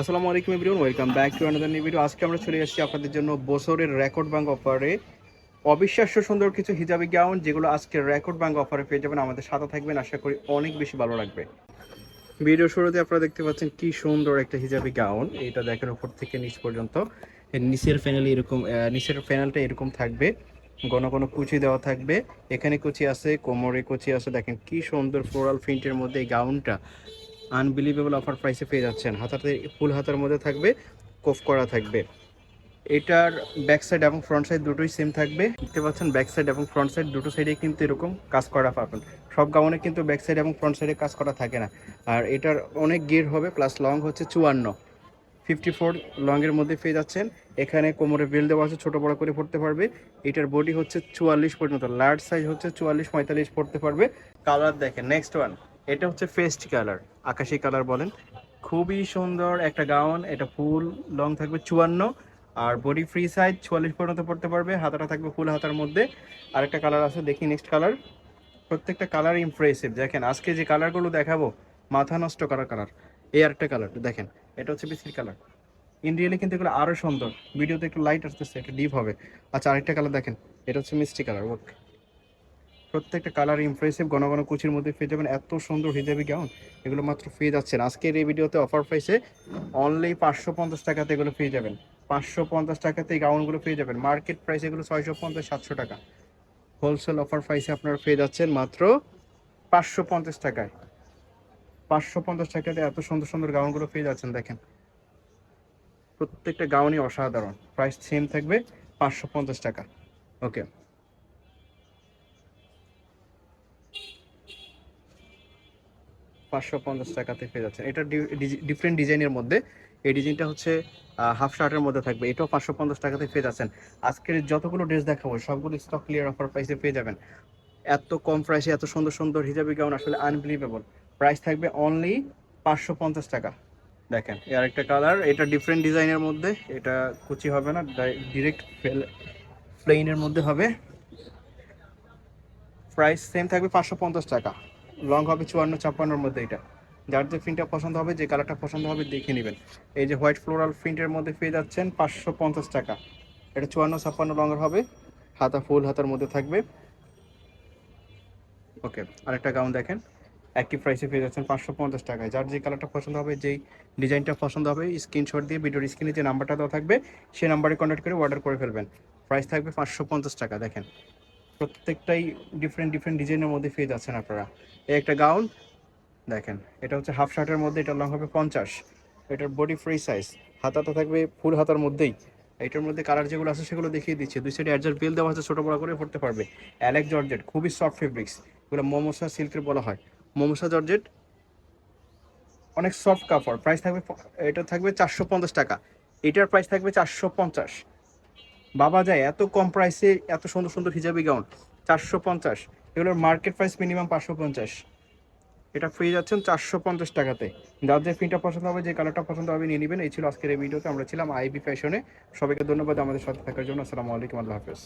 আসসালামু আলাইকুম everyone welcome back to another new video আজকে আমরা চলে এসেছি আপনাদের জন্য বছরের রেকর্ড ব্যাংক অফারে অবিশ্বাস্য সুন্দর কিছু হিজাবি গাউন যেগুলো আজকে রেকর্ড ব্যাংক অফারে পেয়ে যাবেন। আমাদের সাথে থাকবেন, আশা করি অনেক বেশি ভালো লাগবে। ভিডিও শুরুতে আপনারা দেখতে পাচ্ছেন কি সুন্দর একটা হিজাবি গাউন এটা দেখেন উপর থেকে নিচ পর্যন্ত। নিচের ফ্যানেল এরকম নিচের ফ্যানেলটা এরকম থাকবে। ঘন ঘন কুচি দেওয়া থাকবে। এখানে কুচি আছে, কোমরে কুচি আছে। দেখেন কি সুন্দর ফ্লোরাল প্রিন্টের মধ্যে এই গাউনটা আনবিলিভেবল অফার প্রাইসে পেয়ে যাচ্ছেন। হাতাতে ফুল হাতার মধ্যে থাকবে, কোফ করা থাকবে। এটার ব্যাক সাইড এবং ফ্রন্ট সাইড দুটোই সেম থাকবে। দেখতে পাচ্ছেন ব্যাক সাইড এবং ফ্রন্ট সাইড দুটো সাইডে কিন্তু এরকম কাজ করা পাবেন। সব গাউনে কিন্তু ব্যাক সাইড এবং ফ্রন্ট সাইডে কাজ করা থাকে না। আর এটার অনেক গিয়ার হবে প্লাস লং হচ্ছে চুয়ান্ন। ফিফটি ফোর লংয়ের মধ্যে পেয়ে যাচ্ছেন। এখানে কোমরে বেল দেওয়া আছে, ছোটো বড় করে পড়তে পারবে। এটার বডি হচ্ছে চুয়াল্লিশ পর্যন্ত লার্জ সাইজ হচ্ছে চুয়াল্লিশ পঁয়তাল্লিশ পড়তে পারবে। কালার দেখেন নেক্সট ওয়ান এটা হচ্ছে ফেস্ট কালার, আকাশি কালার বলেন। খুবই সুন্দর একটা গাউন, এটা ফুল লং থাকবে চুয়ান্ন, আর বডি ফ্রি সাইজ চুয়াল্লিশ পর্যন্ত পড়তে পারবে, হাতাটা থাকবে ফুল হাতার মধ্যে। আরেকটা কালার আছে, দেখি নেক্সট কালার। প্রত্যেকটা কালার ইমপ্রেসিভ দেখেন, আজকে যে কালারগুলো দেখাবো, মাথা নষ্ট করা কালার। এই আরেকটা কালার, দেখেন, এটা হচ্ছে বিস্কিট কালার। ইন রিয়েলি কিন্তু এগুলো আরও সুন্দর, ভিডিওতে একটু লাইট আসতেছে, একটু ডিপ হবে। আচ্ছা আরেকটা কালার দেখেন, এটা হচ্ছে মিষ্টি কালার ওকে প্রত্যেকটা কালার ইমপ্রেসিভ ঘন ঘন কুচির মধ্যে পেয়ে যাবেন এত সুন্দর হিজাবি গাউন এগুলো মাত্র পেয়ে যাচ্ছেন। আজকের এই ভিডিওতে অফার প্রাইসে অনলি পাঁচশো পঞ্চাশ টাকাতে এগুলো পেয়ে যাবেন। পাঁচশো পঞ্চাশ টাকাতে এই গাউনগুলো পেয়ে যাবেন। মার্কেট প্রাইস এগুলো ছয়শো পঞ্চাশ, সাতশো টাকা। হোলসেল অফার প্রাইসে আপনারা পেয়ে যাচ্ছেন মাত্র পাঁচশো পঞ্চাশ টাকায়। পাঁচশো পঞ্চাশ টাকাতে এত সুন্দর সুন্দর গাউনগুলো পেয়ে যাচ্ছেন, দেখেন। প্রত্যেকটা গাউনই অসাধারণ। প্রাইস সেম থাকবে পাঁচশো পঞ্চাশ টাকা। ওকে পাঁচশো পঞ্চাশ টাকাতে পেয়ে যাচ্ছেন। এটা ডিফারেন্ট ডিজাইনের মধ্যে। এই ডিজাইনটা হচ্ছে হাফ শার্টের মধ্যে থাকবে। এটাও পাঁচশো পঞ্চাশ টাকাতে পেয়ে যাচ্ছেন। আজকের যতগুলো ড্রেস দেখাবো, সবগুলো স্টক ক্লিয়ার অফার প্রাইসে পেয়ে যাবেন। এত কম প্রাইসে এত সুন্দর সুন্দর হিজাবি গাউন আসলে আনবিলিভেবল প্রাইস থাকবে অনলি পাঁচশো পঞ্চাশ টাকা। দেখেন এর আরেকটা কালার এটা ডিফারেন্ট ডিজাইনের মধ্যে। এটা কুচি হবে না ডিরেক্ট প্লেইনের মধ্যে হবে। প্রাইস সেম থাকবে পাঁচশো পঞ্চাশ টাকা। লং হবে চুয়ান্ন, ছাপ্পান্নর মধ্যে এটা। যার যে প্রিন্টটা পছন্দ হবে, যে কালারটা পছন্দ হবে, দেখে নেবেন। এই যে হোয়াইট ফ্লোরাল প্রিন্টের মধ্যে পেয়ে যাচ্ছেন পাঁচশো পঞ্চাশ টাকা। এটা চুয়ান্ন, ছাপ্পান্ন লঙের হবে। হাতা ফুল হাতার মধ্যে থাকবে। ওকে, আরেকটা গাউন দেখেন। একই প্রাইসে পেয়ে যাচ্ছেন পাঁচশো পঞ্চাশ টাকায়। যার যে কালারটা পছন্দ হবে, যেই ডিজাইনটা পছন্দ হবে স্ক্রিনশট দিয়ে ভিডিওর স্ক্রিনে যে নাম্বারটা দেওয়া থাকবে সেই নাম্বারে কন্ট্যাক্ট করে অর্ডার করে ফেলবেন। প্রাইস থাকবে পাঁচশো পঞ্চাশ টাকা, দেখেন। প্রত্যেকটাই ডিফারেন্ট ডিফারেন্ট ডিজাইনের মধ্যে পেয়ে যাচ্ছেন আপনারা। এই একটা গাউন দেখেন, এটা হচ্ছে হাফ শার্টের মধ্যে, এটা লং হবে পঞ্চাশ। এটার বডি ফ্রি সাইজ হাতাটা থাকবে ফুল হাতার মধ্যেই। এটার মধ্যে কালার যেগুলো আছে, সেগুলো দেখিয়ে দিচ্ছে। দুই সাইডে অ্যাডজাস্ট বেল দেওয়া আছে, ছোটো বড় করে পড়তে পারবে। অ্যালেক জর্জেট খুবই সফট ফেব্রিক্স এগুলো মোমোসা সিল্কের বলা হয়। মোমোসা জর্জেট অনেক সফট কাপড়। প্রাইস থাকবে, এটা থাকবে চারশো পঞ্চাশ টাকা। এটার প্রাইস থাকবে চারশো পঞ্চাশ। বাবা যায়, এত কম প্রাইসে এত সুন্দর সুন্দর হিজাবি গাউন চারশো পঞ্চাশ। এগুলোর মার্কেট প্রাইস মিনিমাম পাঁচশো পঞ্চাশ। এটা ফ্রি যাচ্ছেন চারশো পঞ্চাশ টাকাতে। যার যে প্রিন্টটা পছন্দ হবে, যে কালারটা পছন্দ হবে, নিয়ে নেবেন। এই ছিল আজকের এই ভিডিওতে, আমরা ছিলাম আইবি ফ্যাশনে সবাইকে ধন্যবাদ আমাদের সাথে থাকার জন্য। আসসালামু আলাইকুম, আল্লাহ হাফেজ।